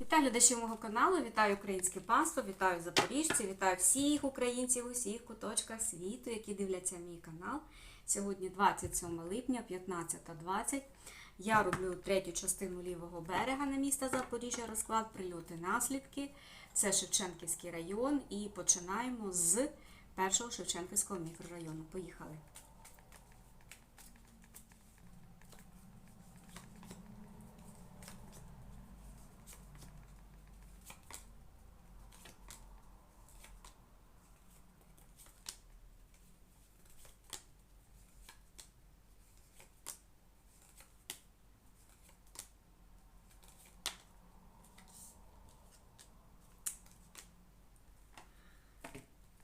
Вітаю глядачів мого каналу, вітаю українське панство, вітаю запоріжці, вітаю всіх українців у всіх куточках світу, які дивляться мій канал. Сьогодні 27 липня, 15.20. Я роблю третю частину лівого берега на міста Запоріжжя, розклад, прильоти, наслідки. Це Шевченківський район і починаємо з першого Шевченківського мікрорайону. Поїхали.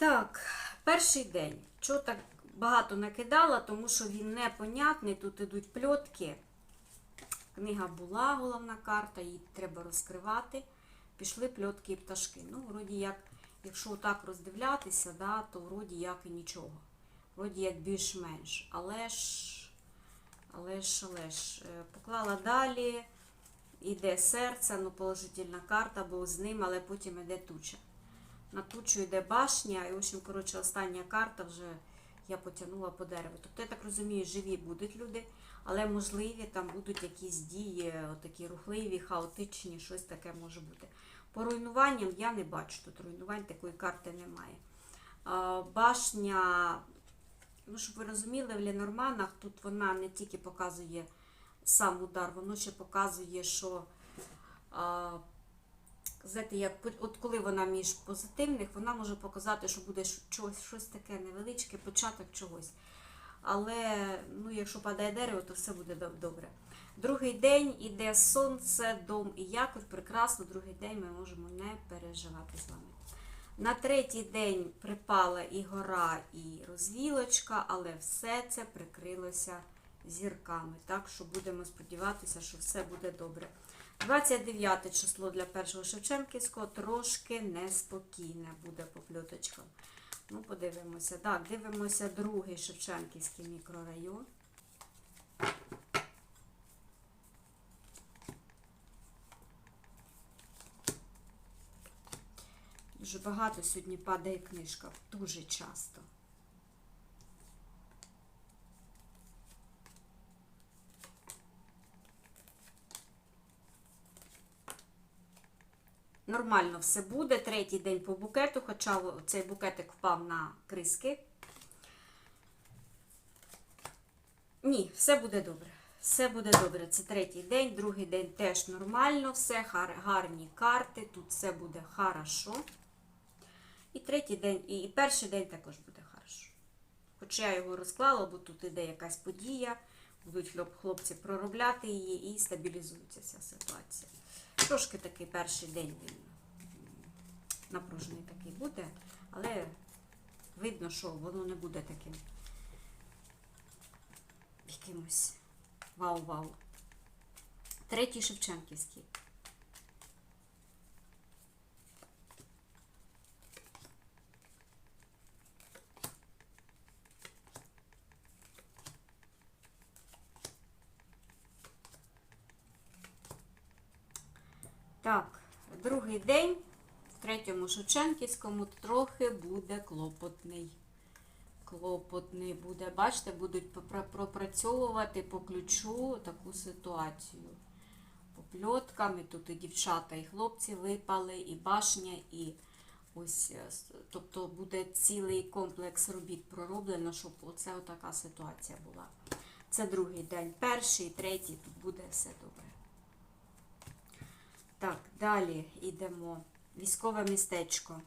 Так, перший день. Чого так багато накидала, тому що він непонятний. Тут ідуть пльотки. Книга була, головна карта, її треба розкривати. Пішли пльотки і пташки. Ну, вроді як, якщо так роздивлятися, да, то вроді як і нічого. Вроді як більш-менш. Але ж, але ж, але ж, е, поклала далі, іде серце, ну положительна карта, бо з ним, але потім іде туча. На тучу йде башня, і, в общем, коротше, остання карта вже я потягнула по дереву. Тобто, я так розумію, живі будуть люди, але можливі там будуть якісь дії, такі рухливі, хаотичні, щось таке може бути. По руйнуванням я не бачу. Тут руйнувань такої карти немає. Башня, ну, щоб ви розуміли, в Ленорманах тут вона не тільки показує сам удар, воно ще показує, що. Знаєте, як от коли вона між позитивних, вона може показати, що буде щось, щось таке невеличке, початок чогось. Але ну, якщо падає дерево, то все буде добре. Другий день іде сонце, дом і якось прекрасно. Другий день ми можемо не переживати з вами. На третій день припала і гора, і розвілочка, але все це прикрилося зірками. Так що будемо сподіватися, що все буде добре. 29 число для першого Шевченківського трошки неспокійне буде по плюточкам. Ну, подивимося. Так, дивимося другий Шевченківський мікрорайон. Дуже багато сьогодні падає книжка. Дуже часто. Нормально все буде. Третій день по букету, хоча цей букетик впав на криски. Ні, все буде добре. Все буде добре. Це третій день, другий день теж нормально, все гар- гарні карти, тут все буде хорошо. І третій день, і перший день також буде хорошо. Хоча я його розклала, бо тут іде якась подія, будуть хлопці проробляти її і стабілізується ця ситуація. Трошки такий перший день він напружений такий буде, але видно, що воно не буде таким якимось вау-вау. Третій Шевченківський. Так, другий день в третьому Шевченківському трохи буде клопотний. Клопотний буде. Бачите, будуть пропрацьовувати по ключу таку ситуацію. По пльоткам, і тут і дівчата, і хлопці випали, і башня, і ось, е, тобто буде цілий комплекс робіт пророблено, щоб оце отака ситуація була. Це другий день. Перший, третій, тут буде все добре. Так, далі йдемо. Військове містечко.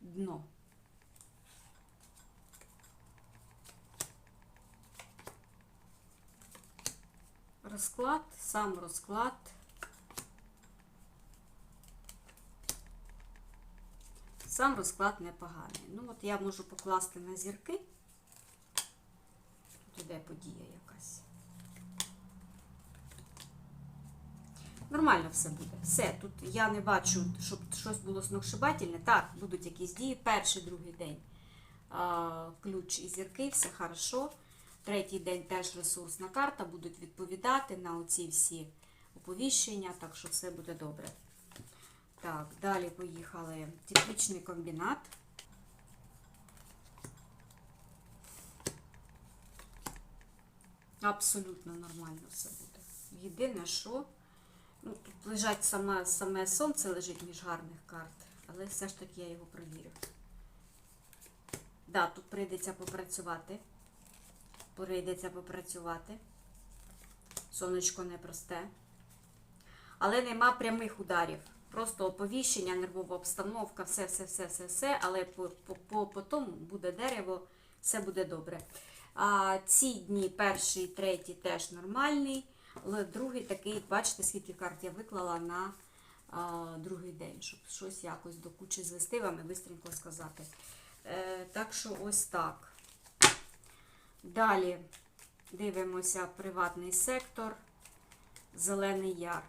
Дно. розклад, сам розклад. Сам розклад непоганий. Ну, от я можу покласти на зірки. Тут іде подія якась. Нормально все буде. Все, тут я не бачу, щоб щось було сногсшибательне. Так, будуть якісь дії. Перший, другий день. А, ключ і зірки, все хорошо. Третій день теж ресурсна карта, будуть відповідати на оці всі оповіщення, так що все буде добре. Так, далі поїхали. Теплічний комбінат. Абсолютно нормально все буде. Єдине, що ну, тут лежать саме, саме сонце лежить між гарних карт, але все ж таки я його провірю. Да, тут прийдеться попрацювати. Прийдеться попрацювати. Сонечко непросте. Але нема прямих ударів. Просто оповіщення, нервова обстановка, все, все, все, все, все. Але по, по, по, по тому буде дерево, все буде добре. А, ці дні, перший, третій теж нормальний. Але другий такий, бачите, скільки карт я виклала на а, другий день, щоб щось якось до кучі звести вам і швидко сказати. Е, так що ось так. Далі дивимося приватний сектор, Зелений Яр.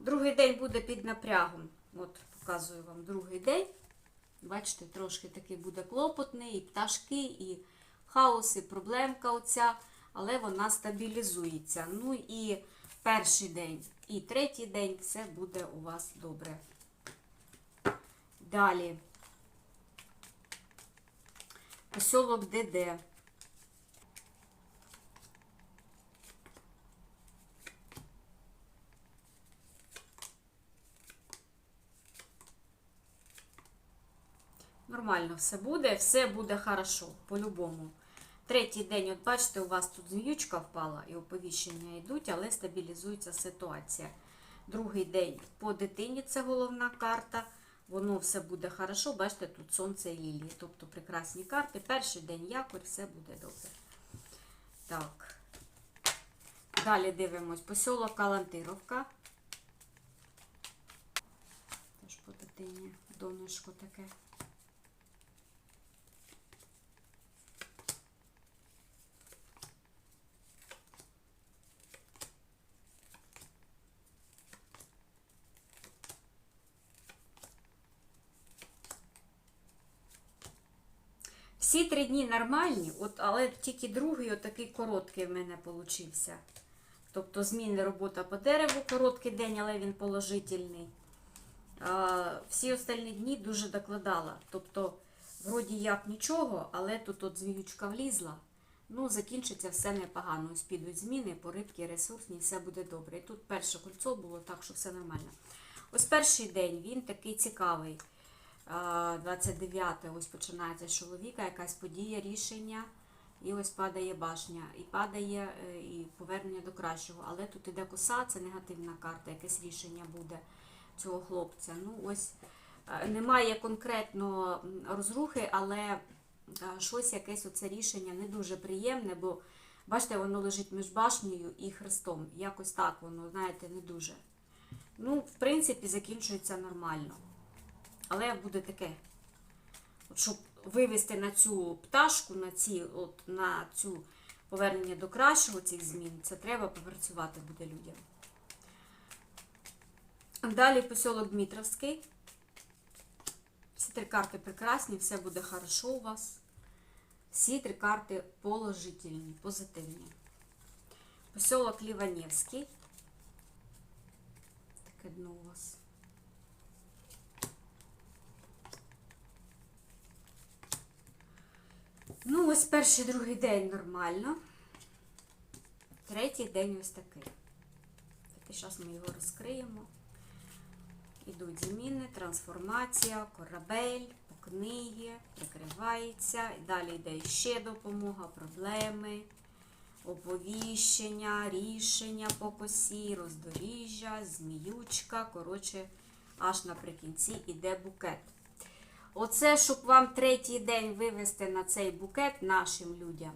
Другий день буде під напрягом. От, показую вам другий день. Бачите, трошки такий буде клопотний, і пташки, і хаос, і проблемка оця, але вона стабілізується. Ну і перший день і третій день все буде у вас добре. Далі. Посілок ДД. Нормально все буде, все буде хорошо, по-любому. Третій день, от бачите, у вас тут зміючка впала і оповіщення йдуть, але стабілізується ситуація. Другий день по дитині це головна карта. Воно все буде хорошо. Бачите, тут сонце і лілії, тобто прекрасні карти. Перший день якорь, все буде добре. Так. Далі дивимось. Посілок Калантировка. Теж по дитині донечко таке. Всі три дні нормальні, от, але тільки другий отакий короткий в мене получився. Тобто зміни робота по дереву, короткий день, але він положительний. А, всі остальні дні дуже докладала. Тобто, вроді як нічого, але тут от зміючка влізла. Ну, закінчиться все непогано. Ось підуть зміни, по рибки, ресурсні, все буде добре. І тут перше кольцо було, так що все нормально. Ось перший день він такий цікавий. 29 ось починається з чоловіка, якась подія, рішення, і ось падає башня, і падає е, і повернення до кращого. Але тут іде коса, це негативна карта, якесь рішення буде цього хлопця. Ну, ось е, немає конкретно розрухи, але е, щось якесь оце рішення не дуже приємне, бо бачите, воно лежить між башнею і хрестом. Якось так воно, знаєте, не дуже. Ну, в принципі, закінчується нормально. Але буде таке, от щоб вивести на цю пташку, на ці, от, на цю повернення до кращого цих змін, це треба попрацювати буде людям. Далі посілок Дмитровський. Всі три карти прекрасні, все буде хорошо у вас. Всі три карти положительні, позитивні. Посілок Ліванівський. Таке дно у вас. Ну, ось перший другий день нормально. Третій день ось такий. Так, зараз ми його розкриємо. Ідуть зміни, трансформація, корабель, по книги, прикривається. І далі йде ще допомога, проблеми, оповіщення, рішення по косі, роздоріжжя, зміючка. Коротше, аж наприкінці йде букет. Оце, щоб вам третій день вивести на цей букет нашим людям.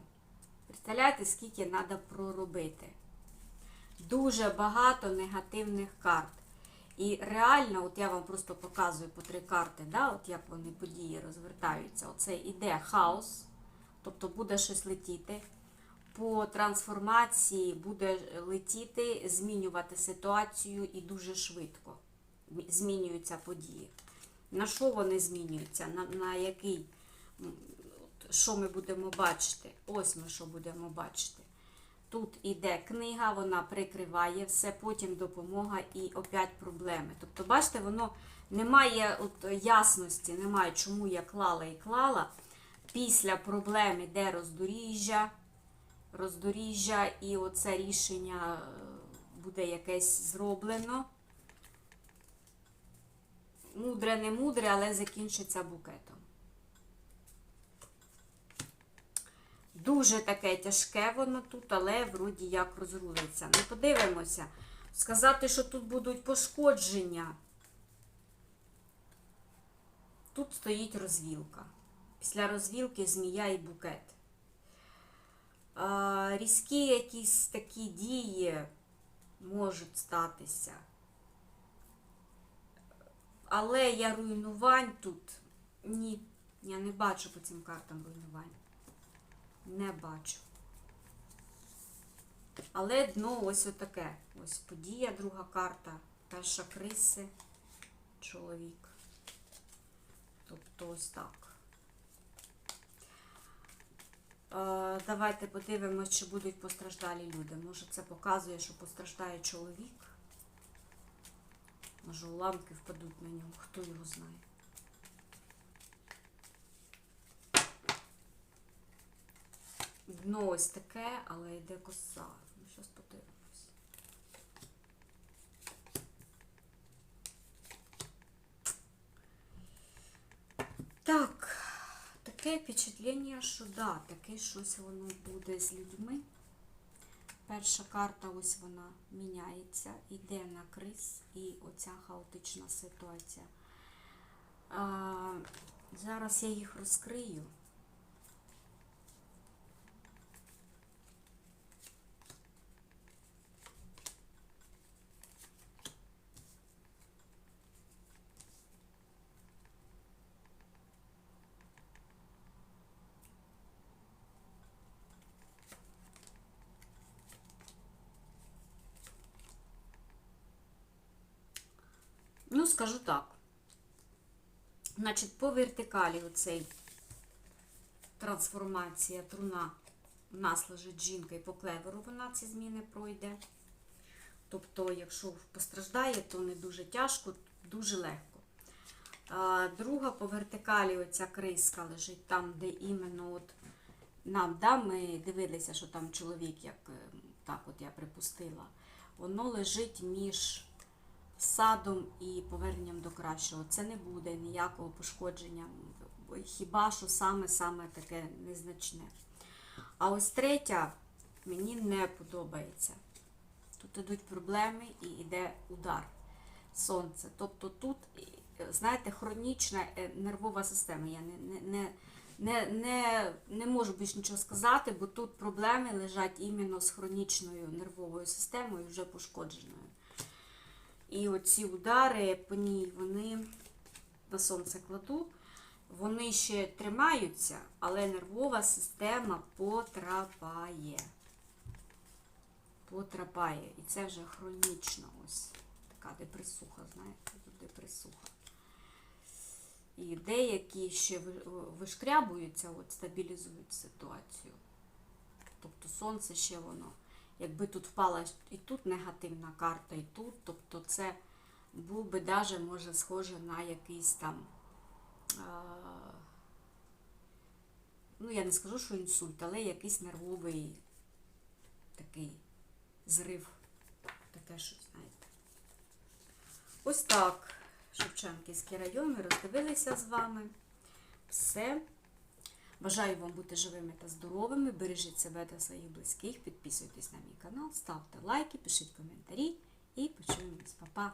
Представляєте, скільки треба проробити? Дуже багато негативних карт. І реально, от я вам просто показую по три карти, да, от як вони події розвертаються. Оце іде хаос, тобто буде щось летіти. По трансформації буде летіти, змінювати ситуацію і дуже швидко змінюються події. На що вони змінюються? На, на який? Що ми будемо бачити? Ось ми що будемо бачити. Тут іде книга, вона прикриває все, потім допомога і опять проблеми. Тобто, бачите, воно немає от ясності, немає, чому я клала і клала. Після проблем іде роздоріжжя, роздоріжжя, і оце рішення е, буде якесь зроблено. Мудре, не мудре, але закінчиться букетом. Дуже таке тяжке воно тут, але вроді як розрулиться. Ну, подивимося. Сказати, що тут будуть пошкодження. Тут стоїть розвілка. Після розвілки змія і букет. Різкі якісь такі дії можуть статися. Але я руйнувань тут. Ні, я не бачу по цим картам руйнувань. Не бачу. Але дно ось отаке. Ось подія, друга карта. Перша криси, чоловік. Тобто ось так. Е, Давайте подивимось, чи будуть постраждалі люди. Може це показує, що постраждає чоловік. Може уламки впадуть на нього, хто його знає. Дно ось таке, але йде коса. Ну, щось подивимось. Так, таке впечатлення, що да, таке щось воно буде з людьми. Перша карта, ось вона міняється, йде на криз і оця хаотична ситуація. Зараз я їх розкрию. Скажу так. Значить, по вертикалі оцей трансформація труна у нас лежить жінка і по клеверу вона ці зміни пройде. Тобто, якщо постраждає, то не дуже тяжко, дуже легко. А, друга по вертикалі оця криска лежить там, де іменно от нам, да, ми дивилися, що там чоловік, як е, так от я припустила, воно лежить між садом і поверненням до кращого. Це не буде ніякого пошкодження. Хіба що саме-саме таке незначне. А ось третя мені не подобається. Тут йдуть проблеми і йде удар сонце. Тобто тут, е, знаєте, хронічна е, нервова система. Я не, не, не, не, не, не можу більш нічого сказати, бо тут проблеми лежать іменно з хронічною нервовою системою, вже пошкодженою. І оці удари по ній, вони на сонце кладу, вони ще тримаються, але нервова система потрапає. Потрапає. І це вже хронічно ось така депресуха, знаєте, депресуха. І деякі ще вишкрябуються, от стабілізують ситуацію. Тобто сонце ще воно якби тут впала і тут негативна карта, і тут, тобто це був би даже, може, схоже на якийсь там, ну, я не скажу, що інсульт, але якийсь нервовий такий зрив, таке щось, знаєте. Ось так. Шевченківський район, ми роздивилися з вами. Все. Бажаю вам бути живими та здоровими. Бережіть себе та своїх близьких. Підписуйтесь на мій канал, ставте лайки, пишіть коментарі і почуємось. Па-па!